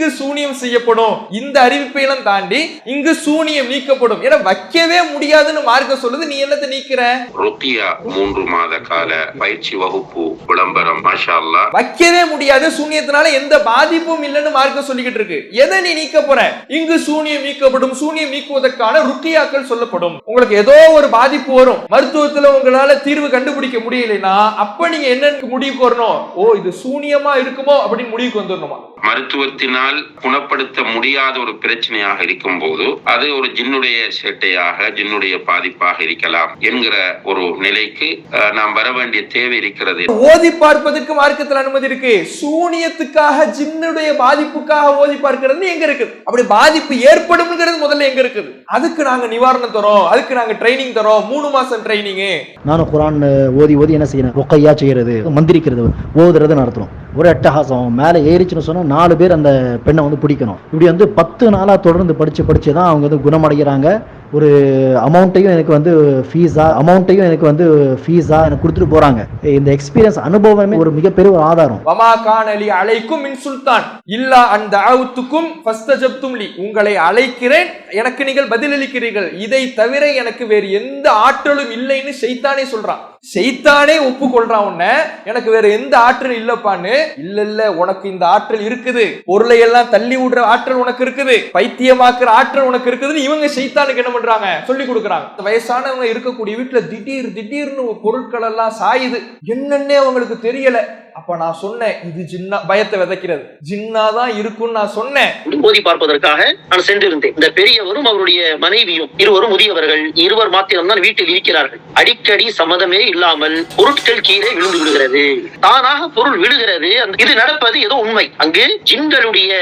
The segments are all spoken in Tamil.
இங்கு சூனியம் செய்யப்படும். இந்த அறிவிப்பை எல்லாம் தாண்டி இங்கு சூனியம் நீக்கப்படும். ஏன்னா வைக்கவே முடியாதுன்னு மார்க்க சொல்லுது. நீ என்னத்தை நீக்கிற? ருக்கியா மூன்று மாத கால பயிற்சி வகுப்பு விளம்பரம் வைக்கவே முடியாது. சூனியத்தினால எந்த பாதிப்பும் இல்லைன்னு மார்க்க சொல்லிக்கிட்டு இருக்கு. எதை நீ நீக்க போற? இங்கு சூனியம் நீக்கப்படும். சூனியம் நீக்குவதற்கான ருக்கியாக்கள் சொல்லப்படும். உங்களுக்கு ஏதோ ஒரு பாதிப்பு வரும். மருத்துவத்துல உங்களால தீர்வு கண்டுபிடிக்க முடியலைன்னா அப்ப நீங்க என்ன முடிவுக்கு வரணும். ஓ இது சூனியமா இருக்குமோ அப்படின்னு முடிவுக்கு வந்துடணுமா மருத்துவத்தினால் குணப்படுத்த முடியாத ஒரு பிரச்சனையாக இருக்கும் போது அது ஒரு ஜின்னுடைய சேட்டையாக ஜின்னுடைய பாதிப்பாக இருக்கலாம் என்கிற ஒரு நிலைக்கு நாம் வர வேண்டிய தேவை இருக்கிறது. ஓதி பார்ப்பதற்கு மார்க்கத்தில் அனுமதி இருக்கு. சூனியத்துக்காக ஜின்னுடைய பாதிப்புக்காக ஓதி பார்க்கிறது எங்க இருக்குது அப்படி பாதிப்பு ஏற்படும்ங்கிறது முதல்ல எங்க இருக்குது அதுக்கு நாங்க நிவாரணம் தரோம். அதுக்கு நாங்க ட்ரைனிங் தரோம். மூணு மாசம் ட்ரைனிங் நானும் குரான் ஓதி ஓதி என்ன செய்யணும் ரொக்கையா செய்யறது மந்திரிக்கிறது ஓதுறது நடத்துறோம். ஒரு அட்டகாசம். மேலே ஏறிச்சுன்னு சொன்னா நாலு பேர் அந்த பெண்ணை வந்து பிடிக்கணும். இப்படி வந்து பத்து நாளாக தொடர்ந்து படித்து படிச்சு தான் அவங்க வந்து குணமடைகிறாங்க. ஒரு அமௌண்ட்டையும் எனக்கு வந்து ஃபீஸா அமௌண்ட்டையும் எனக்கு வந்து ஃபீஸா எனக்கு கொடுத்துட்டு போறாங்க. இந்த எக்ஸ்பீரியன்ஸ் அனுபவமே ஒரு மிகப்பெரிய ஒரு ஆதாரம். வமா அலி அழைக்கும் மின் சுல்தான். இல்லா அந்த ஆவுத்துக்கும் ஃபஸ்தஜப்தும் லி. உங்களை அழைக்கிறேன் எனக்கு நீங்கள் பதிலளிக்கிறீர்கள். இதை தவிர எனக்கு வேறு எந்த ஆற்றலும் இல்லைன்னு செய்தானே சொல்றான். செய்தானே ஒப்புக்கொள்றான் உன்ன. எனக்கு வேற எந்த ஆற்றல் இல்லப்பான்னு. இல்ல இல்ல உனக்கு இந்த ஆற்றல் இருக்குது. பொருளை எல்லாம் தள்ளி விடுற ஆற்றல் உனக்கு இருக்குது. பைத்தியமாக்குற ஆற்றல் உனக்கு இருக்குதுன்னு இவங்க செய்தானுக்கு என்ன பண்றாங்க சொல்லி கொடுக்குறாங்க. இந்த வயசானவங்க இருக்கக்கூடிய வீட்டுல திடீர் திடீர்னு பொருட்கள் எல்லாம் சாயுது. என்னன்னே அவங்களுக்கு தெரியல. அப்ப நான் சொன்னேன் இது ஜின்னா பயத்தை விதைக்கிறது. ஜின்னா தான் இருக்கும்னு நான் சொன்னேன். ஓதி பார்ப்பதற்காக நான் சென்றிருந்தேன். இந்த பெரியவரும் அவருடைய மனைவியும் இருவரும் முதியவர்கள் இருவர் மாத்திரம்தான் வீட்டில் இருக்கிறார்கள். அடிக்கடி சம்மதமே இல்லாமல் பொருட்கள் கீழே விழுந்து விடுகிறது. தானாக பொருள் விழுகிறது இது நடப்பது ஏதோ உண்மை. அங்கு ஜின்களுடைய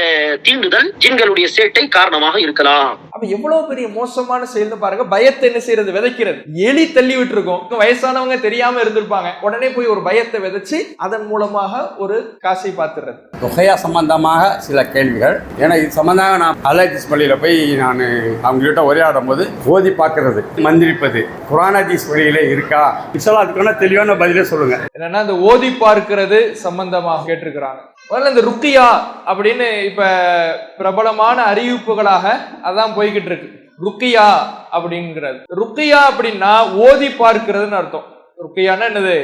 தீண்டுதல் ஜின்களுடைய சேட்டை காரணமாக இருக்கலாம். அப்ப எவ்வளவு பெரிய மோசமான செயல்னு பாருங்க பயத்தை என்ன செய்யறது? விதைக்கிறது. எலி தள்ளி விட்டுருக்கும். வயசானவங்க தெரியாம இருந்திருப்பாங்க. உடனே போய் ஒரு பயத்தை விதைச்சு அதன் மூலமாக ஒரு காசை பார்த்துறது தொகையா சம்பந்தமாக சில கேள்விகள். ஏன்னா இது சம்பந்தமாக நான் அலஹிஸ் பள்ளியில் போய் நான் அவங்ககிட்ட உரையாடும் போது ஓதி பார்க்கறது மந்திரிப்பது. குரானதீஸ் வழியில இருக்கா? இன்ஷால்லா அதுக்கான தெளிவான பதிலே சொல்லுங்க. என்னன்னா இந்த ஓதி பார்க்கிறது சம்பந்தமாக கேட்டிருக்கிறாங்க. முதல்ல இந்த ருக்கியா அப்படின்னு இப்ப பிரபலமான அறிவிப்புகளாக அதான் போய்கிட்டு இருக்கு. ருக்கியா அப்படிங்கிறது. ருக்கியா அப்படின்னா ஓதி பார்க்கிறதுன்னு அர்த்தம். ருக்கியான்னா என்னது?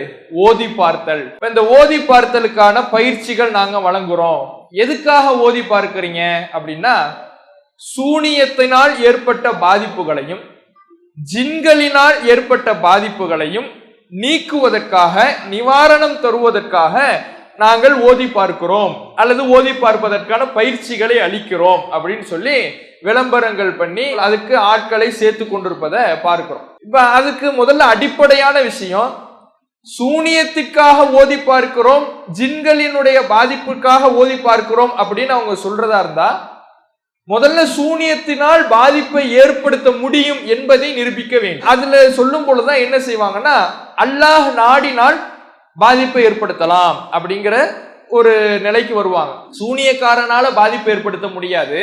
ஓதி பார்த்தல். இப்ப இந்த ஓதி பார்த்தலுக்கான பயிற்சிகள் நாங்க வழங்குறோம். எதுக்காக ஓதி பார்க்கறீங்க அப்படின்னா சூனியத்தினால் ஏற்பட்ட பாதிப்புகளையும் ஜின்களினால் ஏற்பட்ட பாதிப்புகளையும் நீக்குவதற்காக நிவாரணம் தருவதற்காக நாங்கள் ஓதி பார்க்கிறோம் அல்லது ஓதி பார்ப்பதற்கான பயிற்சிகளை அளிக்கிறோம் அப்படின்னு சொல்லி விளம்பரங்கள் பண்ணி அதுக்கு ஆட்களை சேர்த்து கொண்டிருப்பதை பார்க்கிறோம். இப்போ அதுக்கு முதல்ல அடிப்படையான விஷயம் சூனியத்துக்காக ஓதி பார்க்கிறோம் ஜின்களினுடைய பாதிப்புக்காக ஓதி பார்க்கிறோம் அப்படின்னு அவங்க சொல்றதா இருந்தா முதல்ல சூனியத்தினால் பாதிப்பை ஏற்படுத்த முடியும் என்பதை நிரூபிக்க வேண்டும். அதுல சொல்லும் பொழுதுதான் என்ன செய்வாங்கன்னா அல்லாஹ் நாடினால் பாதிப்பை ஏற்படுத்தலாம் அப்படிங்கிற ஒரு நிலைக்கு வருவாங்க. சூனியக்காரனால பாதிப்பை ஏற்படுத்த முடியாது.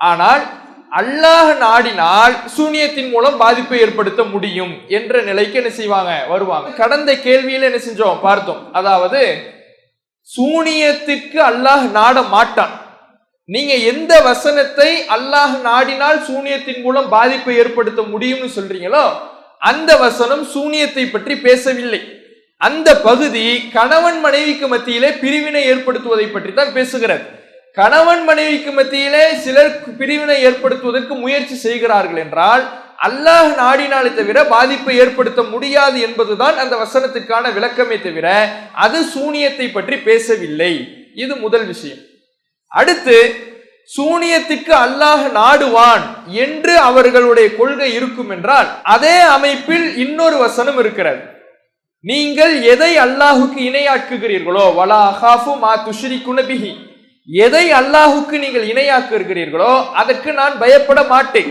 ஆனால் அல்லாஹ் நாடினால் சூனியத்தின் மூலம் பாதிப்பை ஏற்படுத்த முடியும் என்ற நிலைக்கு என்ன செய்வாங்க? வருவாங்க. கடந்த கேள்வியில என்ன செஞ்சோம்? பார்த்தோம். அதாவது சூனியத்திற்கு அல்லாஹ் நாட மாட்டான். நீங்க எந்த வசனத்தை அல்லாஹ் நாடினால் சூனியத்தின் மூலம் பாதிப்பை ஏற்படுத்த முடியும்னு சொல்றீங்களோ அந்த வசனம் சூனியத்தை பற்றி பேசவில்லை. அந்த பகுதி கணவன் மனைவிக்கு மத்தியிலே பிரிவினை ஏற்படுத்துவதை பற்றி தான் பேசுகிறது கணவன் மனைவிக்கு மத்தியிலே சிலர் பிரிவினை ஏற்படுத்துவதற்கு முயற்சி செய்கிறார்கள் என்றால் அல்லாஹ் நாடினாலே தவிர பாதிப்பை ஏற்படுத்த முடியாது என்பதுதான் அந்த வசனத்திற்கான விளக்கமே தவிர அது சூனியத்தை பற்றி பேசவில்லை. இது முதல் விஷயம். அடுத்து சூனியத்துக்கு அல்லாஹ் நாடுவான் என்று அவர்களுடைய கொள்கை இருக்கும் என்றால் அதே அமைப்பில் இன்னொரு வசனம் இருக்கிறது. நீங்கள் எதை அல்லாஹுக்கு இணையாக்குகிறீர்களோ வலா அஹாஃபு மா துஷ்ரி பிஹி எதை அல்லாஹுக்கு நீங்கள் இணையாக்குகிறீர்களோ அதற்கு நான் பயப்பட மாட்டேன்.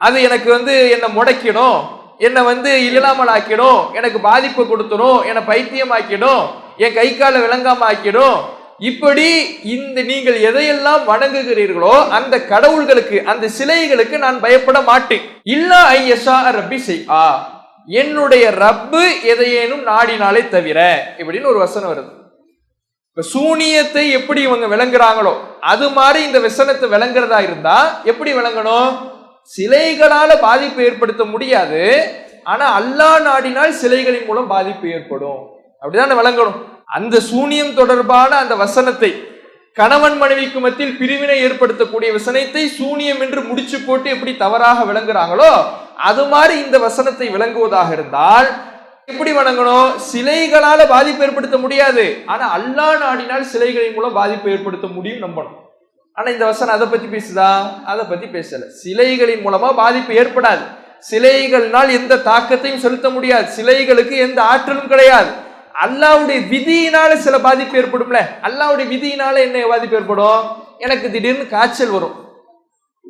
அது எனக்கு வந்து என்னை முடக்கிடும் என்னை வந்து இல்லாமல் ஆக்கிடும் எனக்கு பாதிப்பு கொடுத்துடும் என்னை பைத்தியம் ஆக்கிடும் என் கை காலை விளங்காம ஆக்கிடும் இப்படி இந்த நீங்கள் எதையெல்லாம் வணங்குகிறீர்களோ அந்த கடவுள்களுக்கு அந்த சிலைகளுக்கு நான் பயப்பட மாட்டேன். இல்லா ஐயசா ரப்பி செய் ஆ என்னுடைய ரப்பு எதையேனும் நாடினாலே தவிர இப்படின்னு ஒரு வசனம் வருது. இப்ப சூனியத்தை எப்படி இவங்க விளங்குறாங்களோ அது மாதிரி இந்த விசனத்தை விளங்குறதா இருந்தா எப்படி விளங்கணும்? சிலைகளால பாதிப்பு ஏற்படுத்த முடியாது ஆனா அல்லாஹ் நாடினால் சிலைகளின் மூலம் பாதிப்பு ஏற்படும். அப்படிதான் விளங்கணும். அந்த சூனியம் தொடர்பான அந்த வசனத்தை கணவன் மனைவிக்கு மத்தியில் பிரிவினை ஏற்படுத்தக்கூடிய வசனத்தை சூனியம் என்று முடிச்சு போட்டு எப்படி தவறாக விளங்குறாங்களோ அது மாதிரி இந்த வசனத்தை விளங்குவதாக இருந்தால் எப்படி வணங்கணும்? சிலைகளால பாதிப்பு ஏற்படுத்த முடியாது. ஆனா அல்லா நாடினால் சிலைகளின் மூலம் பாதிப்பு ஏற்படுத்த முடியும் நம்பணும். ஆனா இந்த வசனம் அதை பத்தி பேசுதா? அதை பத்தி பேசல. சிலைகளின் மூலமா பாதிப்பு ஏற்படாது. சிலைகள்னால் எந்த தாக்கத்தையும் செலுத்த முடியாது. சிலைகளுக்கு எந்த ஆற்றலும் கிடையாது. அல்லாவுடைய விதியினால சில பாதிப்பு ஏற்படும்ல? அல்லாவுடைய விதியினால என்ன பாதிப்பு ஏற்படும்? எனக்கு திடீர்னு காய்ச்சல் வரும்.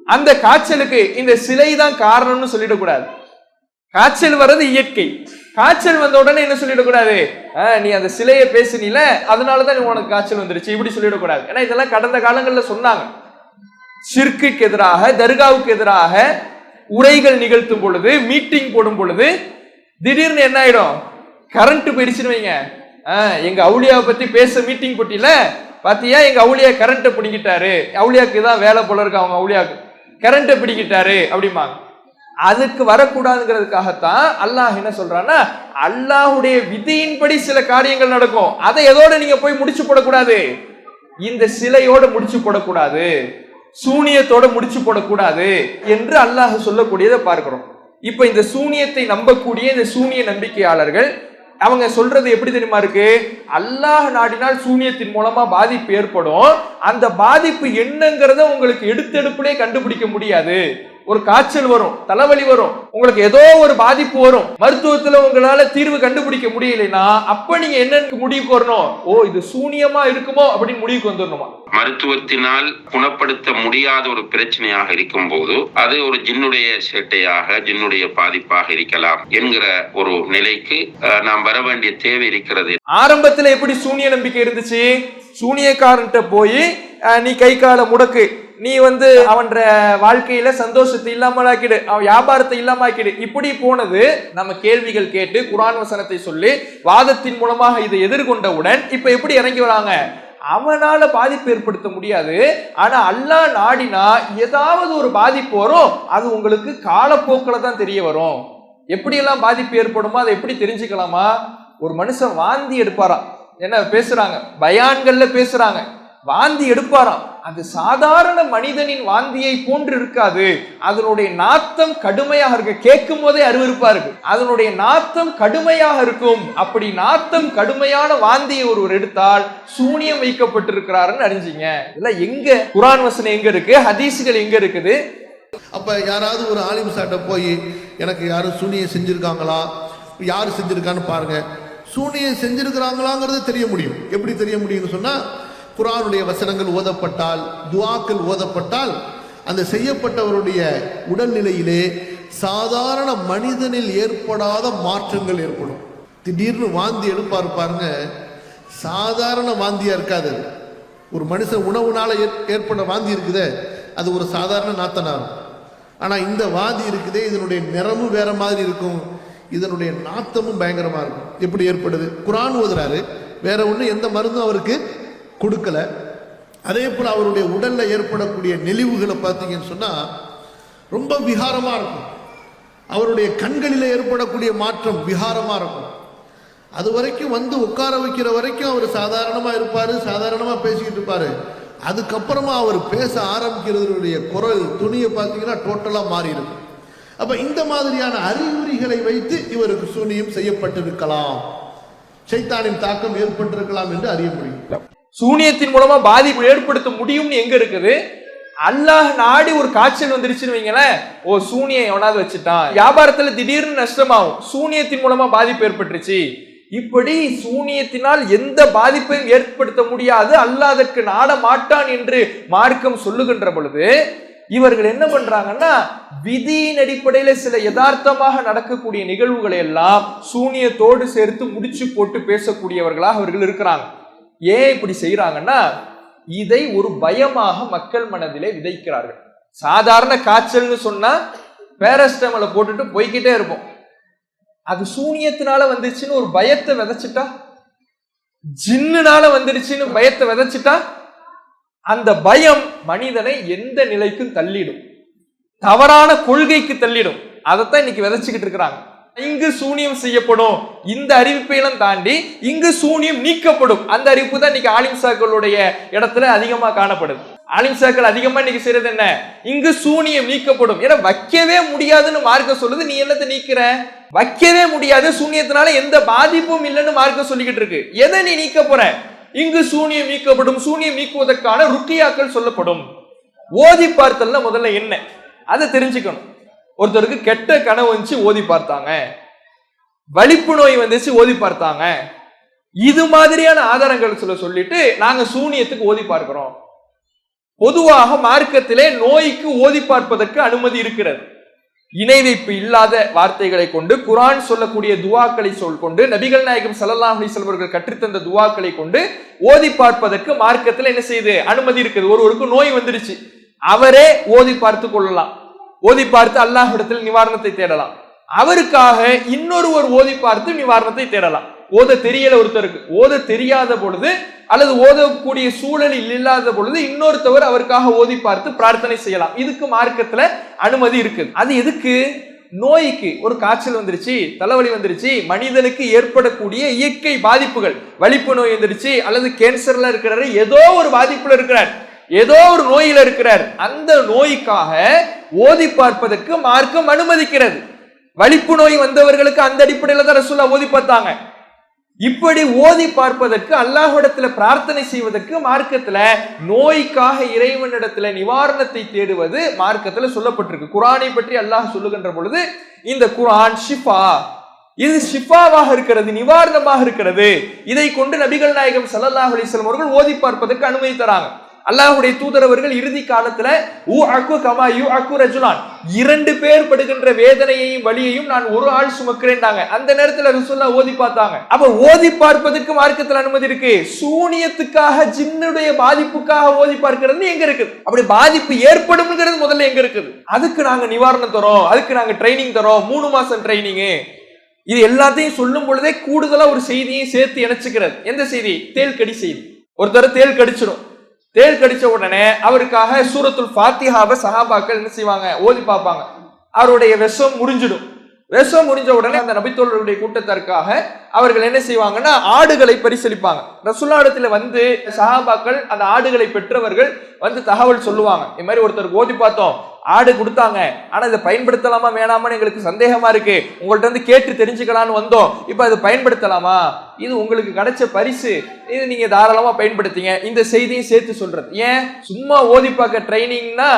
அந்த காய்ச்சலுக்கு இந்த சிலை தான் காரணம்னு சொல்லிடக்கூடாது. காய்ச்சல் வர்றது இயற்கை. காய்ச்சல் வந்த உடனே என்ன சொல்லிடக்கூடாது? "ஆ, நீ அந்த சிலையை பேசுனீல அதனாலதான் உனக்கு காய்ச்சல் வந்துருச்சு. இப்படி சொல்லிடக்கூடாது. ஏன்னா இதெல்லாம் கடந்த காலங்களில் சொன்னாங்க. சிற்குக்கு எதிராக தர்காவுக்கு எதிராக உரைகள் நிகழ்த்தும் பொழுது மீட்டிங் போடும் பொழுது திடீர்னு என்ன ஆயிடும்? கரண்ட் போயிடுச்சுன்னு வைங்க. ஆ, எங்க அவுளியாவை பத்தி பேச மீட்டிங் போட்டியில பாத்தியா எங்க அவுளியா கரண்ட்டை பிடிக்கிட்டாரு அவுளியாக்கு தான் வேலை போல இருக்கு அவங்க அவுளியாக்கு. கரண்ட்டை பிடிக்கிட்டாரு அப்படிம்பாங்க. அதுக்கு வரக்கூடாதுங்கிறதுக்காகத்தான் அல்லாஹ் என்ன சொல்றான்னா அல்லாஹ்வுடைய விதியின்படி சில காரியங்கள் நடக்கும். அதை எதோட நீங்க போய் முடிச்சு போடக்கூடாது. இந்த சிலையோட முடிச்சு போடக்கூடாது. சூனியத்தோட முடிச்சு போடக்கூடாது என்று அல்லாஹ் சொல்லக்கூடியதை பார்க்கிறோம். இப்ப இந்த சூனியத்தை நம்பக்கூடிய இந்த சூனிய நம்பிக்கையாளர்கள் அவங்க சொல்றது எப்படி தெரியுமா இருக்கு? அல்லாஹ் நாடினால் சூனியத்தின் மூலமா பாதிப்பு ஏற்படும். அந்த பாதிப்பு என்னங்கிறத உங்களுக்கு எடுத்தெடுப்புலே கண்டுபிடிக்க முடியாது. ஒரு காய்ச்சல் வரும் தலைவலி வரும் உங்களுக்கு ஏதோ ஒரு பாதிப்பு வரும் மருத்துவத்துல உங்களால தீர்வு கண்டுபிடிக்க முடியலைன்னா அப்ப நீங்க என்னன்னு முடிவுக்கு வரணும்? ஓ இது சூனியமா இருக்குமோ அப்படின்னு முடிவுக்கு வந்துடணுமா மருத்துவத்தினால் குணப்படுத்த முடியாத ஒரு பிரச்சனையாக இருக்கும்போது அது ஒரு ஜின்னுடைய சேட்டையாக ஜின்னுடைய பாதிப்பாக இருக்கலாம் என்கிற ஒரு நிலைக்கு நாம் வர வேண்டிய தேவை இருக்கிறது. ஆரம்பத்துல எப்படி சூனிய நம்பிக்கை இருந்துச்சு? சூனியக்காரன்ட்ட போய் நீ கை காலை முடக்கு. நீ வந்து அவன்ற வாழ்க்கையில சந்தோஷத்தை இல்லாமலாக்கிடு அவன் வியாபாரத்தை இல்லாமலாக்கிடு. இப்படி போனது நம்ம கேள்விகள் கேட்டு குரான் வசனத்தை சொல்லி வாதத்தின் மூலமாக இதை எதிர்கொண்டவுடன் இப்ப எப்படி இறங்கி வராங்க? அவனால பாதிப்பு ஏற்படுத்த முடியாது. ஆனா அல்லாஹ் நாடினா ஏதாவது ஒரு பாதிப்பு வரும். அது உங்களுக்கு காலப்போக்கில் தான் தெரிய வரும். எப்படியெல்லாம் பாதிப்பு ஏற்படுமோ அதை எப்படி தெரிஞ்சுக்கலாமா? ஒரு மனுஷன் வாந்தி எடுப்பாராம். என்ன பேசுறாங்க? பயான்கள்ல பேசுறாங்க. வாந்தி எடுப்பாராம். அது சாதாரண மனிதனின் வாந்தியை போன்று இருக்காது அதனுடைய நாத்தம் கடுமையாக இருக்கு. கேட்கும் போதே அருவருப்பா இருக்கு. அதனுடைய நாத்தம் கடுமையாக இருக்கும். அப்படி நாத்தம் கடுமையான வாந்தியை ஒருவர் எடுத்தால் சூனியம் வைக்கப்பட்டிருக்கிறாருன்னு அறிஞ்சிங்க. இதெல்லாம் எங்க? குரான் வசனம் எங்க இருக்கு? ஹதீஸ்கள் எங்க இருக்குது? அப்ப யாராவது ஒரு ஆலிம் சாட்ட போய் எனக்கு யாரும் சூனியம் செஞ்சிருக்காங்களா? யார் செஞ்சிருக்கான்னு பாருங்க. சூனியம் செஞ்சிருக்கிறாங்களாங்கிறது தெரிய முடியும். எப்படி தெரிய முடியும்னு சொன்னா குரானுடைய வசனங்கள் ஓதப்பட்டால் துவாக்கள் ஓதப்பட்டால் அந்த செய்யப்பட்டவருடைய உடல்நிலையிலே சாதாரண மனிதனில் ஏற்படாத மாற்றங்கள் ஏற்படும். திடீர்னு வாந்தி எடுப்பார் பாருங்க. சாதாரண வாந்தியா இருக்காது ஒரு மனுஷன் உணவுனால ஏற்- ஏற்பட வாந்தி இருக்குதே அது ஒரு சாதாரண நாத்தனாகும் ஆனா இந்த வாந்தி இருக்குதே இதனுடைய நிறமும் வேற மாதிரி இருக்கும். இதனுடைய நாத்தமும் பயங்கரமா இருக்கும். எப்படி ஏற்படுது? குரான் ஓதுறாரு. வேற ஒன்று எந்த மருந்தும் அவருக்கு கொடுக்கல. அதே போல் அவருடைய உடலில் ஏற்படக்கூடிய நெளிவுகளை பார்த்தீங்கன்னு சொன்னால் ரொம்ப விகாரமாக இருக்கும். அவருடைய கண்களில் ஏற்படக்கூடிய மாற்றம் விகாரமாக இருக்கும். அது வரைக்கும் வந்து உட்கார வைக்கிற வரைக்கும் அவர் சாதாரணமாக இருப்பார் சாதாரணமாக பேசிக்கிட்டு இருப்பார். அதுக்கப்புறமா அவர் பேச ஆரம்பிக்கிறதுடைய குரல் துணியை பார்த்தீங்கன்னா டோட்டலாக மாறி அப்போ இந்த மாதிரியான அறிகுறிகளை வைத்து இவருக்கு சூனியம் செய்யப்பட்டிருக்கலாம். சைத்தானின் தாக்கம் ஏற்பட்டிருக்கலாம் என்று அறிய முடியும். சூனியத்தின் மூலமா பாதிப்பு ஏற்படுத்த முடியும்னு எங்க இருக்குது? அல்லாஹ் நாடி ஒரு காய்ச்சல் வந்துருச்சுன்னு வைங்களேன். ஓ சூனியம் எவனாவது வச்சுட்டான். வியாபாரத்துல திடீர்னு நஷ்டமாகும். சூனியத்தின் மூலமா பாதிப்பு ஏற்பட்டுருச்சு. இப்படி சூனியத்தினால் எந்த பாதிப்பையும் ஏற்படுத்த முடியாது. அல்லாதற்கு நாட மாட்டான் என்று மார்க்கம் சொல்லுகின்ற பொழுது இவர்கள் என்ன பண்றாங்கன்னா விதியின் அடிப்படையில சில யதார்த்தமாக நடக்கக்கூடிய நிகழ்வுகளை எல்லாம் சூனியத்தோடு சேர்த்து முடிச்சு போட்டு பேசக்கூடியவர்களாக அவர்கள் இருக்கிறாங்க. ஏன் இப்படி செய்யறாங்கன்னா இதை ஒரு பயமாக மக்கள் மனதிலே விதைக்கிறார்கள். சாதாரண காய்ச்சல்னு சொன்னா பேரஸ்டமலை போட்டுட்டு போய்கிட்டே இருப்போம். அது சூனியத்தினால வந்துச்சுன்னு ஒரு பயத்தை விதைச்சிட்டா? ஜின்னுனால வந்துடுச்சுன்னு பயத்தை விதைச்சிட்டா? அந்த பயம் மனிதனை எந்த நிலைக்கும் தள்ளிடும். தவறான கொள்கைக்கு தள்ளிடும். அதைத்தான் இன்னைக்கு விதைச்சுக்கிட்டு இருக்கிறாங்க. இங்கு சூனியம் செய்யப்படும். இந்த அறிவிப்பை எல்லாம் தாண்டி இங்கு சூனியம் நீக்கப்படும். அந்த அறிவிப்பு தான் இன்னைக்கு ஆலிம்சாக்களுடைய இடத்துல அதிகமா காணப்படுது. ஆலிம்சாக்கள் அதிகமா இன்னைக்கு செய்யறது என்ன? இங்கு சூனியம் நீக்கப்படும். ஏன்னா வைக்கவே முடியாதுன்னு மார்க்க சொல்லுது. நீ என்னத்தை நீக்கிற? வைக்கவே முடியாது. சூனியத்தினால எந்த பாதிப்பும் இல்லைன்னு மார்க்க சொல்லிக்கிட்டு இருக்கு. எதை நீ நீக்க போற? இங்கு சூனியம் நீக்கப்படும். சூனியம் நீக்குவதற்கான ருக்கியாக்கள் சொல்லப்படும். ஓதி பார்த்தல்னா முதல்ல என்ன? அதை தெரிஞ்சுக்கணும். ஒருத்தருக்கு கெட்ட கனவு வந்துச்சு ஓதி பார்த்தாங்க. வலிப்பு நோய் வந்துச்சு ஓதி பார்த்தாங்க. இது மாதிரியான ஆதாரங்கள் சொல்ல சொல்லிட்டு நாங்க சூனியத்துக்கு ஓதி பார்க்கிறோம். பொதுவாக மார்க்கத்திலே நோய்க்கு ஓதி பார்ப்பதற்கு அனுமதி இருக்கிறது. இணை வைப்பு இல்லாத வார்த்தைகளை கொண்டு குரான் சொல்லக்கூடிய துவாக்களை சொல் கொண்டு நபிகள் நாயகம் ஸல்லல்லாஹு அலைஹி அவர்கள் கற்றுத்தந்த துவாக்களை கொண்டு ஓதி பார்ப்பதற்கு மார்க்கத்தில் என்ன செய்யுது? அனுமதி இருக்குது. ஒருவருக்கு நோய் வந்துருச்சு அவரே ஓதி பார்த்து கொள்ளலாம். ஓதி பார்த்து அல்லாஹிடத்தில் நிவாரணத்தை தேடலாம். அவருக்காக இன்னொருவர் ஓதி பார்த்து நிவாரணத்தை தேடலாம். ஓத தெரியல ஒருத்தருக்கு. ஓத தெரியாத பொழுது அல்லது ஓதக்கூடிய சூழலில் இல்லாத பொழுது இன்னொருத்தவர் அவருக்காக ஓதி பார்த்து பிரார்த்தனை செய்யலாம். இதுக்கு மார்க்கத்துல அனுமதி இருக்குது. அது எதுக்கு? நோய்க்கு ஒரு காய்ச்சல் வந்துருச்சு தலைவலி வந்துருச்சு மனிதனுக்கு ஏற்படக்கூடிய இயற்கை பாதிப்புகள் வலிப்பு நோய் வந்துருச்சு அல்லது கேன்சர்ல இருக்கிறாரு ஏதோ ஒரு பாதிப்புல இருக்கிறார். ஏதோ ஒரு நோயில் இருக்கிறார். அந்த நோய்க்காக ஓதி பார்ப்பதற்கு மார்க்கம் அனுமதிக்கிறது. வலிப்பு நோய் வந்தவர்களுக்கு அந்த அடிப்படையில தான் ரசூல்லா ஓதி பார்த்தாங்க. இப்படி ஓதி பார்ப்பதற்கு அல்லாஹிடத்துல பிரார்த்தனை செய்வதற்கு மார்க்கத்துல நோய்க்காக இறைவனிடத்துல நிவாரணத்தை தேடுவது மார்க்கத்துல சொல்லப்பட்டிருக்கு. குரானை பற்றி அல்லாஹ் சொல்லுகின்ற பொழுது இந்த குரான் ஷிஃபா இது ஷிஃபாவாக இருக்கிறது நிவாரணமாக இருக்கிறது. இதை கொண்டு நபிகள் நாயகம் சல்லாஹ் அலைஹி அவர்கள் ஓதி பார்ப்பதற்கு அனுமதி தராங்க. அல்லாஹுடைய தூதரவர்கள் இறுதி காலத்துல ஊ அக்கு கமா யூ அக்கு ரஜுலான். இரண்டு பேர் படுகின்ற வேதனையையும் வழியையும் நான் ஒரு ஆள் சுமக்கிறேன்டாங்க. அந்த நேரத்துல ரசூல்லா ஓதி பார்த்தாங்க. அப்ப ஓதி பார்ப்பதற்கு மார்க்கத்தில் அனுமதி இருக்கு. சூனியத்துக்காக ஜின்னுடைய பாதிப்புக்காக ஓதி பார்க்கிறது எங்க இருக்குது? அப்படி பாதிப்பு ஏற்படும்ங்கிறது முதல்ல எங்க இருக்குது? அதுக்கு நாங்க நிவாரணம் தரோம். அதுக்கு நாங்க ட்ரைனிங் தரோம். மூணு மாசம் ட்ரைனிங் இது எல்லாத்தையும் சொல்லும் பொழுதே கூடுதலா ஒரு செய்தியை சேர்த்து இணைச்சுக்கிறது. எந்த செய்தி? தேல் கடி செய்தி. ஒருத்தர் தேல் கடிச்சிடும் தேர் கடிச்ச உடனே அவருக்காக சூரத்துல் ஃபாத்திஹாவை சஹாபாக்கள் என்ன செய்வாங்க? ஓதி பார்ப்பாங்க. அவருடைய விஷம் முறிஞ்சிடும். ரசம் முடிஞ்ச உடனே அந்த நபித்தோழர்களுடைய கூட்டத்திற்காக அவர்கள் என்ன செய்வாங்கன்னா ஆடுகளை பரிசளிப்பாங்க. ரசுல்லாடத்துல வந்து சஹாபாக்கள் அந்த ஆடுகளை பெற்றவர்கள் வந்து தகவல் சொல்லுவாங்க. இந்த மாதிரி ஒருத்தர் ஓதி பார்த்தோம் ஆடு கொடுத்தாங்க. ஆனா இதை பயன்படுத்தலாமா வேணாமான்னு எங்களுக்கு சந்தேகமா இருக்கு. உங்கள்ட்ட இருந்து கேட்டு தெரிஞ்சுக்கலான்னு வந்தோம். இப்போ அதை பயன்படுத்தலாமா? இது உங்களுக்கு கிடைச்ச பரிசு. இது நீங்க தாராளமா பயன்படுத்திங்க. இந்த செய்தியும் சேர்த்து சொல்றது. ஏன்? சும்மா ஓதி பார்க்க ட்ரைனிங்னா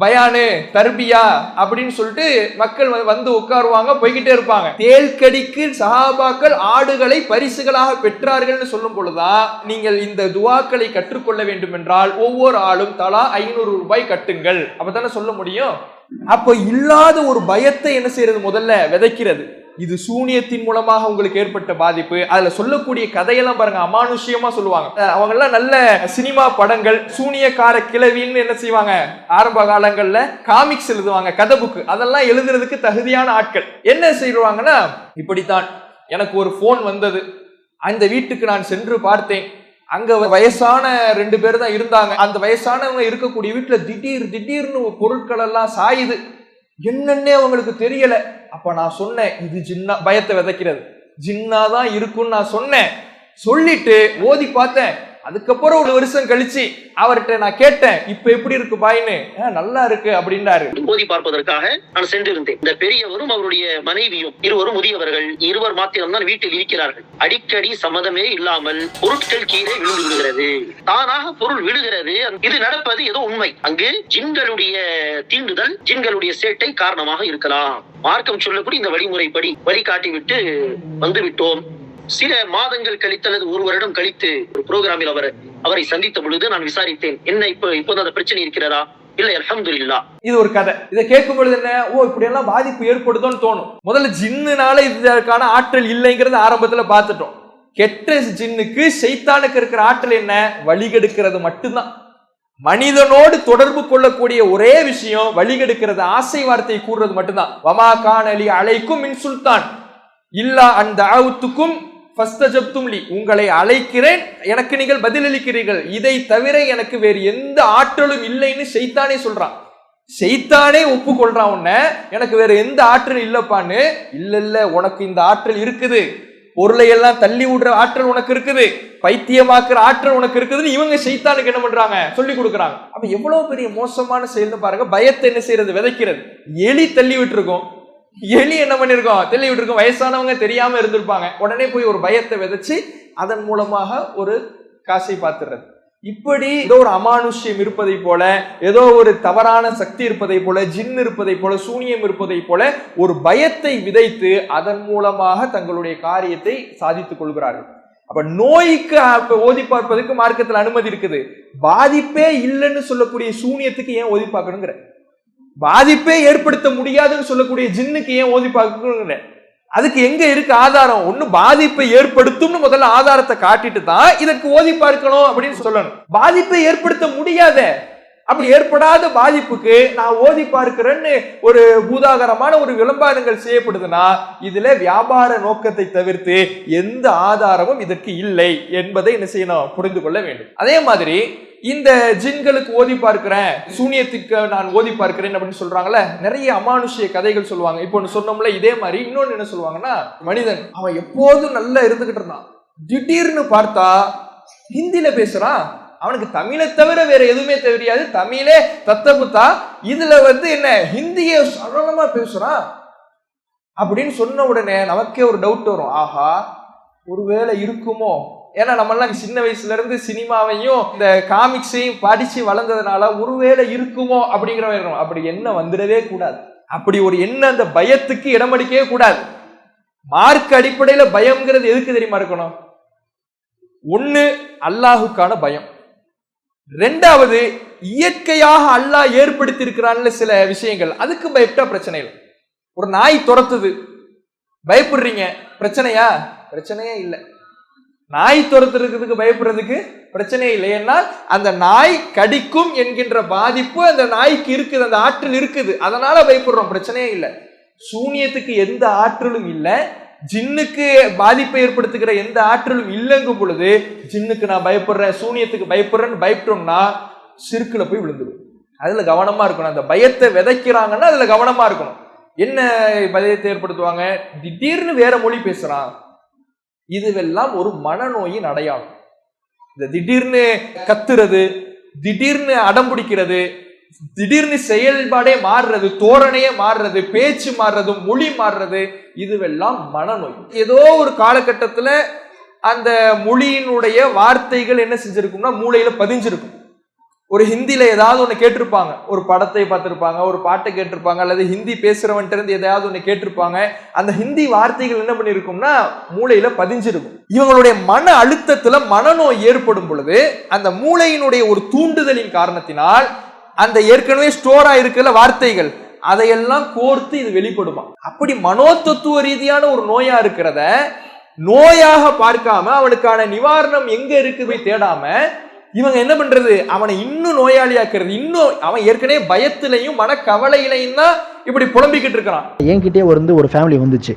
பயானு தர்பியா அப்படின்னு சொல்லிட்டு மக்கள் வந்து உட்காருவாங்க போய்கிட்டே இருப்பாங்க. தேல்கடிக்கு சஹாபாக்கள் ஆடுகளை பரிசுகளாக பெற்றார்கள்னு சொல்லும் பொழுதுதான் நீங்கள் இந்த துவாக்களை கற்றுக்கொள்ள வேண்டும் என்றால் ஒவ்வொரு ஆளும் தலா ஐநூறு ரூபாய் கட்டுங்கள். அப்பதானே சொல்ல முடியும்? அப்ப இல்லாத ஒரு பயத்தை என்ன செய்யறது முதல்ல? விதைக்கிறது. இது சூனியத்தின் மூலமாக உங்களுக்கு ஏற்பட்ட பாதிப்பு. அதுல சொல்லக்கூடிய கதையெல்லாம் பாருங்க அமானுஷ்யமா சொல்லுவாங்க. அவங்க எல்லாம் நல்ல சினிமா படங்கள் சூனியக்கார கிளவின்னு என்ன செய்வாங்க? ஆரம்ப காலங்கள்ல காமிக்ஸ் எழுதுவாங்க கதை புக்கு அதெல்லாம் எழுதுறதுக்கு தகுதியான ஆட்கள். என்ன செய்வாங்கன்னா இப்படித்தான். எனக்கு ஒரு ஃபோன் வந்தது. அந்த வீட்டுக்கு நான் சென்று பார்த்தேன். அங்க வயசான ரெண்டு பேர் தான் இருந்தாங்க. அந்த வயசானவங்க இருக்கக்கூடிய வீட்டுல திடீர் திடீர்னு பொருட்கள் எல்லாம் சாயுது. என்னன்னே அவங்களுக்கு தெரியல. அப்ப நான் சொன்னேன் இது ஜின்னா பயத்தை விதைக்கிறது. ஜின்னா தான் இருக்கும்னு நான் சொன்னேன். சொல்லிட்டு ஓதி பார்த்தேன். அதுக்கப்புறம் ஒரு வருஷம் கழிச்சு அவர்கிட்ட நான் கேட்டேன் இப்ப எப்படி இருக்கு பாயின்னு? நல்லா இருக்கு அப்படின்றாரு. ஓதி பார்ப்பதற்காக நான் சென்றிருந்தேன். இந்த பெரியவரும் அவருடைய மனைவியும் இருவரும் முதியவர்கள் இருவர் மாத்திரம்தான் வீட்டில் இருக்கிறார்கள். அடிக்கடி சம்மதமே இல்லாமல் பொருட்கள் கீழே விழுந்து விடுகிறது தானாக பொருள் விழுகிறது. இது நடப்பது ஏதோ உண்மை. அங்கு ஜின்களுடைய தீண்டுதல் ஜின்களுடைய சேட்டை காரணமாக இருக்கலாம். மார்க்கம் சொல்லக்கூடிய இந்த வழிமுறைப்படி வழிகாட்டி விட்டு வந்து சில மாதங்கள் கழித்து அல்லது ஒரு வருடம் கழித்து ஒரு புரோகிராமில் அவர் அவரை சந்தித்த பொழுது நான் விசாரித்தேன் என்ன இப்போ இப்போது அந்த பிரச்சனை இருக்கிறதா? இல்லை அல்ஹம்துலில்லாஹ் இது ஒரு கதை. இதை கேட்கும் பொழுது என்ன? ஓ இப்படி எல்லாம் பாதிப்பு ஏற்படுதோன்னு தோணும். முதல்ல ஜின்னுனால இதற்கான ஆற்றல் இல்லைங்கிறத ஆரம்பத்துல பார்த்துட்டோம். கெட்ட ஜின்னுக்கு செய்தானுக்கு இருக்கிற ஆற்றல் என்ன? வழிகெடுக்கிறது மட்டும்தான். மனிதனோடு தொடர்பு கொள்ளக்கூடிய ஒரே விஷயம் வழிகெடுக்கிறது ஆசை வார்த்தை கூறுறது மட்டும்தான். வமா காணலி அலைக்கும் மின் சுல்தான். இல்லா அந்த ஆவுத்துக்கும் ஃபஸ்தஜப்தும் லி உங்களை அழைக்கிறேன் எனக்கு நீங்கள் பதிலளிக்கிறீர்கள். இதை தவிர எனக்கு வேறு எந்த ஆற்றலும் இல்லைன்னு செய்தானே சொல்றான். செய்தானே ஒப்புக்கொள்றான் உன்ன. எனக்கு வேற எந்த ஆற்றல் இல்லப்பான்னு. இல்ல இல்ல உனக்கு இந்த ஆற்றல் இருக்குது. பொருளை எல்லாம் தள்ளி விடுற ஆற்றல் உனக்கு இருக்குது. பைத்தியமாக்குற ஆற்றல் உனக்கு இருக்குதுன்னு இவங்க செய்தானுக்கு என்ன பண்றாங்க? சொல்லி கொடுக்குறாங்க. அப்ப எவ்வளவு பெரிய மோசமான செயல்னு பாருங்க பயத்தை என்ன செய்யறது? விதைக்கிறது. எலி தள்ளி விட்டுருக்கோம். எலி என்ன பண்ணிருக்கோம்? தெளி விட்டுருக்கோம். வயசானவங்க தெரியாம இருந்திருப்பாங்க. உடனே போய் ஒரு பயத்தை விதைச்சு அதன் மூலமாக ஒரு காசை பார்த்துறது இப்படி ஏதோ ஒரு அமானுஷ்யம் இருப்பதை போல ஏதோ ஒரு தவறான சக்தி இருப்பதை போல ஜின் இருப்பதை போல சூனியம் இருப்பதை போல ஒரு பயத்தை விதைத்து அதன் மூலமாக தங்களுடைய காரியத்தை சாதித்துக் கொள்கிறார்கள். அப்ப நோய்க்கு ஓதி பார்ப்பதற்கு மார்க்கத்தில் அனுமதி இருக்குது. பாதிப்பே இல்லைன்னு சொல்லக்கூடிய சூனியத்துக்கு ஏன் ஓதி பார்க்கணுங்கிற? பாதிப்பே ஏற்படுத்த முடியாதுன்னு சொல்லக்கூடிய ஜின்னுக்கு ஏன் ஓதி பார்க்கணுங்கிற அதுக்கு எங்க இருக்கு ஆதாரம்? ஒண்ணு பாதிப்பை ஏற்படுத்தும்னு முதல்ல ஆதாரத்தை காட்டிட்டு தான் இதற்கு ஓதி பார்க்கணும் அப்படின்னு சொல்லணும். பாதிப்பை ஏற்படுத்த முடியாத. அப்படி ஏற்படாத பாதிப்புக்கு நான் ஓதி பார்க்கிறேன்னு ஒரு பூதாகரமான ஒரு விளம்பரங்கள் செய்யப்படுதுன்னா இதுல வியாபார நோக்கத்தை தவிர்த்து எந்த ஆதாரமும் இதற்கு இல்லை என்பதை என்ன செய்யணும் புரிந்து கொள்ள வேண்டும். அதே மாதிரி இந்த ஜின்களுக்கு ஓதி பார்க்கிறேன் சூனியத்துக்கு நான் ஓதி பார்க்கிறேன் அப்படின்னு சொல்றாங்கல்ல நிறைய அமானுஷ்ய கதைகள் சொல்லுவாங்க. இப்போ ஒன்று சொன்னோம்ல இதே மாதிரி இன்னொன்னு என்ன சொல்லுவாங்கன்னா மனிதன் அவன் எப்போதும் நல்லா இருந்துகிட்டு இருந்தான். திடீர்னு பார்த்தா ஹிந்தியில பேசுறான். அவனுக்கு தமிழை தவிர வேற எதுவுமே தெரியாது. தமிழே தத்தமுத்தா இதுல வந்து என்ன? ஹிந்தியை சரளமா பேசுறான் அப்படின்னு சொன்ன உடனே நமக்கே ஒரு டவுட் வரும். ஆஹா ஒருவேளை இருக்குமோ? ஏன்னா நம்மெல்லாம் சின்ன வயசுல இருந்து சினிமாவையும் இந்த காமிக்ஸையும் படிச்சு வளர்ந்ததுனால ஒருவேளை இருக்குமோ? அப்படிங்கிற மாதிரி அப்படி என்ன வந்துடவே கூடாது. அப்படி ஒரு எண்ணம் அந்த பயத்துக்கு இடமடிக்கவே கூடாது. மார்க் அடிப்படையில பயம்ங்கிறது எதுக்கு தெரியுமா இருக்கணும்? ஒண்ணு அல்லாஹுக்கான பயம். ரெண்டாவது இயற்கையாக அல்லாஹ் ஏற்படுத்தியிருக்கிறான்ல சில விஷயங்கள். அதுக்கு பயப்பட்டா பிரச்சனை இல்லை. ஒரு நாய் துரத்துது. பயப்படுறீங்க. பிரச்சனையா? பிரச்சனையே இல்லை. நாய் துரத்துறதுக்கு பயப்படுறதுக்கு பிரச்சனையே இல்லை. ஏன்னா அந்த நாய் கடிக்கும் என்கின்ற பாதிப்பு அந்த நாய்க்கு இருக்குது. அந்த ஆற்றல் இருக்குது. அதனால பயப்படுறோம். பிரச்சனையே இல்லை. சூனியத்துக்கு எந்த ஆற்றலும் இல்லை. ஜின்னுக்கு பாதிப்பை ஏற்படுத்துகிற எந்த ஆற்றலும் இல்லைங்கும் பொழுது ஜின்னுக்கு நான் பயப்படுறேன் சூனியத்துக்கு பயப்படுறேன்னு பயப்பட்டோம்னா சிறுக்குல போய் விழுந்துடும் அதுல கவனமா இருக்கணும். அந்த பயத்தை விதைக்கிறாங்கன்னா அதுல கவனமா இருக்கணும். என்ன பயத்தை ஏற்படுத்துவாங்க? திடீர்னு வேற மொழி பேசுறான். இதுவெல்லாம் ஒரு மனநோயின் அடையாளம். இந்த திடீர்னு கத்துறது திடீர்னு அடம் பிடிக்கிறது திடீர்னு செயல்பாடே மாறுறது தோரணையே மாறுறது பேச்சு மாறுறது மொழி மாறுறது இதுவெல்லாம் மனநோய். ஏதோ ஒரு காலகட்டத்தில் அந்த மொழியினுடைய வார்த்தைகள் என்ன செஞ்சிருக்கும்னா மூளையில பதிஞ்சிருக்கும். ஒரு ஹிந்தியில் ஏதாவது ஒன்று கேட்டிருப்பாங்க. ஒரு படத்தை பார்த்துருப்பாங்க ஒரு பாட்டை கேட்டிருப்பாங்க அல்லது ஹிந்தி பேசுறவன்ட்ட இருந்து ஏதாவது ஒன்று கேட்டிருப்பாங்க. அந்த ஹிந்தி வார்த்தைகள் என்ன பண்ணியிருக்கும்னா மூளையில பதிஞ்சிருக்கும். இவங்களுடைய மன அழுத்தத்துல மனநோய் ஏற்படும் பொழுது அந்த மூளையினுடைய ஒரு தூண்டுதலின் காரணத்தினால் அந்த ஏற்கனவே ஸ்டோரா இருக்கிற வார்த்தைகள் அதையெல்லாம் கோர்த்து இது வெளிப்படுமா? அப்படி மனோதத்துவ ரீதியான ஒரு நோயா இருக்கிறத நோயாக பார்க்காம அவனுக்கான நிவாரணம் எங்க இருக்கு போய் தேடாம இவங்க என்ன பண்றது? அவனை இன்னும் நோயாளியாக்குறது. இன்னும் அவன் ஏற்கனவே பயத்திலையும் மனக்கவலையிலையும் தான் இப்படி புலம்பிக்கிட்டு இருக்கிறான். என்கிட்டே வந்து ஒரு ஃபேமிலி வந்துச்சு.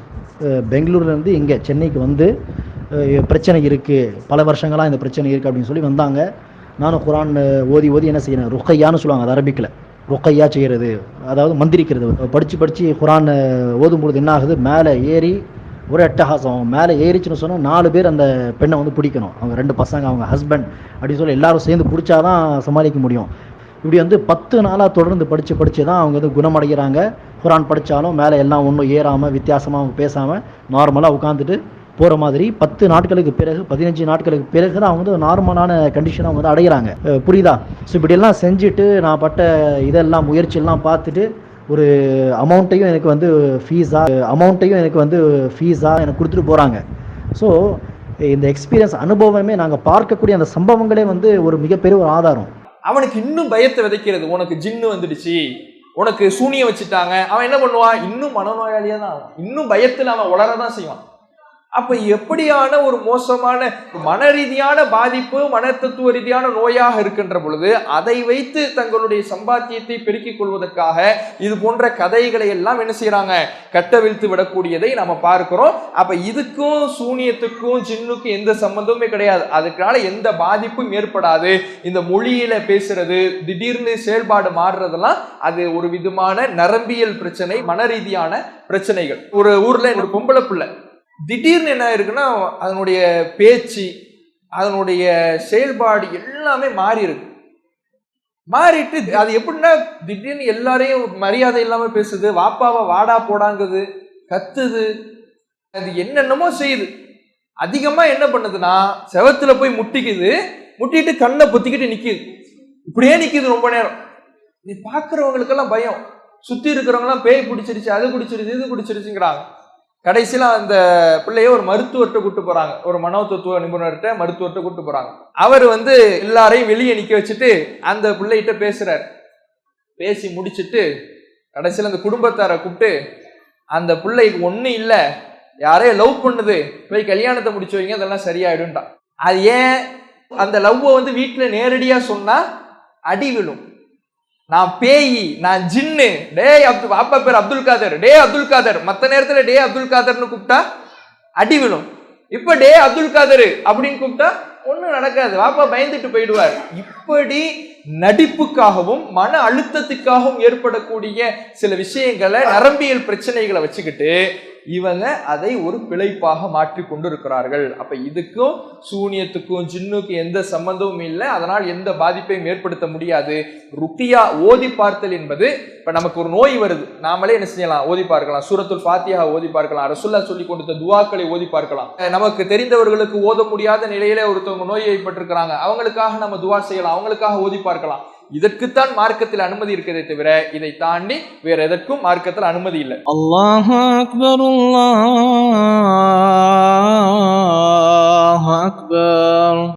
அஹ் பெங்களூர்லேருந்து இங்கே சென்னைக்கு வந்து பிரச்சனை இருக்குது பல வருஷங்களாக இந்த பிரச்சனை இருக்குது அப்படின்னு சொல்லி வந்தாங்க. நானும் குரான் ஓதி ஓதி என்ன செய்யணும் ருக்கையான்னு சொல்லுவாங்க அது அரபிக்கில். ருக்கையா செய்கிறது அதாவது மந்திரிக்கிறது. படித்து படித்து குரான் ஓதும் பொழுது என்ன ஆகுது? மேலே ஏறி ஒரு அட்டகாசம். மேலே ஏறிச்சுன்னு சொன்னால் நாலு பேர் அந்த பெண்ணை வந்து பிடிக்கணும். அவங்க ரெண்டு பசங்க அவங்க ஹஸ்பண்ட் அப்படின்னு சொல்லி எல்லாரும் சேர்ந்து பிடிச்சாதான் சமாளிக்க முடியும். இப்படி வந்து பத்து நாளாக தொடர்ந்து படித்து படித்து தான் அவங்க வந்து குணமடைகிறாங்க. குரான் படித்தாலும் மேலே எல்லாம் ஒன்றும் ஏறாமல் வித்தியாசமாக அவங்க பேசாமல் நார்மலாக உட்காந்துட்டு போகிற மாதிரி பத்து நாட்களுக்கு பிறகு பதினஞ்சு நாட்களுக்கு பிறகு தான் அவங்க வந்து நார்மலான கண்டிஷனை அவங்க வந்து அடைகிறாங்க புரியுதா? ஸோ இப்படியெல்லாம் செஞ்சுட்டு நான் பட்ட இதெல்லாம் முயற்சியெல்லாம் பார்த்துட்டு ஒரு அமௌண்ட்டையும் எனக்கு வந்து ஃபீஸா அமௌண்ட்டையும் எனக்கு வந்து ஃபீஸா எனக்கு கொடுத்துட்டு போகிறாங்க ஸோ இந்த எக்ஸ்பீரியன்ஸ் அனுபவமே நாங்கள் பார்க்கக்கூடிய அந்த சம்பவங்களே வந்து ஒரு மிகப்பெரிய ஒரு ஆதாரம். அவனுக்கு இன்னும் பயத்தை விதைக்கிறது. உனக்கு ஜின்னு வந்துடுச்சு. உனக்கு சூனியம் வச்சுட்டாங்க. அவன் என்ன பண்ணுவான்? இன்னும் மனநோயாளியாக தான் இன்னும் பயத்தில் அவன் உளரதான் செய்வான். அப்போ எப்படியான ஒரு மோசமான மன ரீதியான பாதிப்பு மனத்தத்துவ ரீதியான நோயாக இருக்கின்ற பொழுது அதை வைத்து தங்களுடைய சம்பாத்தியத்தை பெருக்கிக் கொள்வதற்காக இது போன்ற கதைகளை எல்லாம் என்ன செய்யறாங்க கட்டவிழ்த்து விடக்கூடியதை நம்ம பார்க்கிறோம். அப்ப இதுக்கும் சூனியத்துக்கும் ஜின்னுக்கும் எந்த சம்பந்தமுமே கிடையாது. அதுக்கான எந்த பாதிப்பும் ஏற்படாது. இந்த மொழியில பேசுறது திடீர்னு செயல்பாடு மாறுறதெல்லாம் அது ஒரு விதமான நரம்பியல் பிரச்சனை மன ரீதியான பிரச்சனைகள். ஒரு ஊர்ல ஒரு பொம்பளை பிள்ளை திடீர்னு என்ன இருக்குன்னா அதனுடைய பேச்சு அதனுடைய செயல்பாடு எல்லாமே மாறி இருக்கு. மாறிட்டு அது எப்படின்னா திடீர்னு எல்லாரையும் மரியாதை இல்லாமல் பேசுது வாப்பாவை வாடா போடாங்குது கத்துது அது என்னென்னமோ செய்யுது. அதிகமாக என்ன பண்ணுதுன்னா செவத்துல போய் முட்டிக்குது முட்டிட்டு கண்ணை பொத்திக்கிட்டு நிற்கிது இப்படியே நிற்கிது ரொம்ப நேரம். நீ பார்க்குறவங்களுக்கெல்லாம் பயம். சுற்றி இருக்கிறவங்கெல்லாம் பேய் பிடிச்சிருச்சு அது பிடிச்சிருச்சு இது பிடிச்சிருச்சுங்கிறாங்க. கடைசியில் அந்த பிள்ளைய ஒரு மருத்துவர்கிட்ட கூட்டு போறாங்க. ஒரு மனோ தத்துவ நிபுணர்கிட்ட மருத்துவர்கிட்ட கூட்டு போறாங்க. அவர் வந்து எல்லாரையும் வெளியே நிக்க வச்சுட்டு அந்த பிள்ளைகிட்ட பேசுறாரு. பேசி முடிச்சுட்டு கடைசியில் அந்த குடும்பத்தாரை கூப்பிட்டு அந்த பிள்ளைக்கு ஒன்றும் இல்லை யாரையோ லவ் பண்ணுது போய் கல்யாணத்தை முடிச்சு வைங்க அதெல்லாம் சரியாயிடும்டா அது ஏன் அந்த லவ்வை வந்து வீட்டில் நேரடியாக சொன்னால் அடி விழும். நான் பேயி நான் ஜின்னு. டே அப்து அப்பா பேர் அப்துல் காதர். டே அப்துல் காதர். மற்ற நேரத்தில் டே அப்துல் காதர்னு கூப்பிட்டா அடி விழும். இப்போ டே அப்துல் காதர் அப்படின்னு கூப்பிட்டா ஒன்றும் நடக்காது. வாப்பா பயந்துட்டு போயிடுவார். இப்படி நடிப்புக்காகவும் மன அழுத்தத்துக்காகவும் ஏற்படக்கூடிய சில விஷயங்களை நரம்பியல் பிரச்சனைகளை வச்சுக்கிட்டு இவங்க அதை ஒரு பிழைப்பாக மாற்றி கொண்டு இருக்கிறார்கள் அப்ப இதுக்கும் சூனியத்துக்கும் ஜின்னுக்கும் எந்த சம்பந்தமும் இல்லை. அதனால் எந்த பாதிப்பையும் ஏற்படுத்த முடியாது. ருக்கியா ஓதி பார்த்தல் என்பது இப்ப நமக்கு ஒரு நோய் வருது. நாமளே என்ன செய்யலாம்? ஓதி பார்க்கலாம். சூரத்துல் பாத்தியாக ஓதி பார்க்கலாம். ரசுல்லா சொல்லி கொடுத்த துவாக்களை ஓதி பார்க்கலாம். நமக்கு தெரிந்தவர்களுக்கு ஓத முடியாத நிலையில ஒருத்தவங்க நோய் ஏற்பட்டிருக்கிறாங்க. அவங்களுக்காக நம்ம துவா செய்யலாம். அவங்களுக்காக ஓதி பார்க்கலாம். இதற்குத்தான் மார்க்கத்தில் அனுமதி இருக்கிறதே தவிர இதை தாண்டி வேற எதற்கும் மார்க்கத்தில் அனுமதி இல்லை. அல்லாஹ் அக்பர் அல்லாஹ் அக்பர்.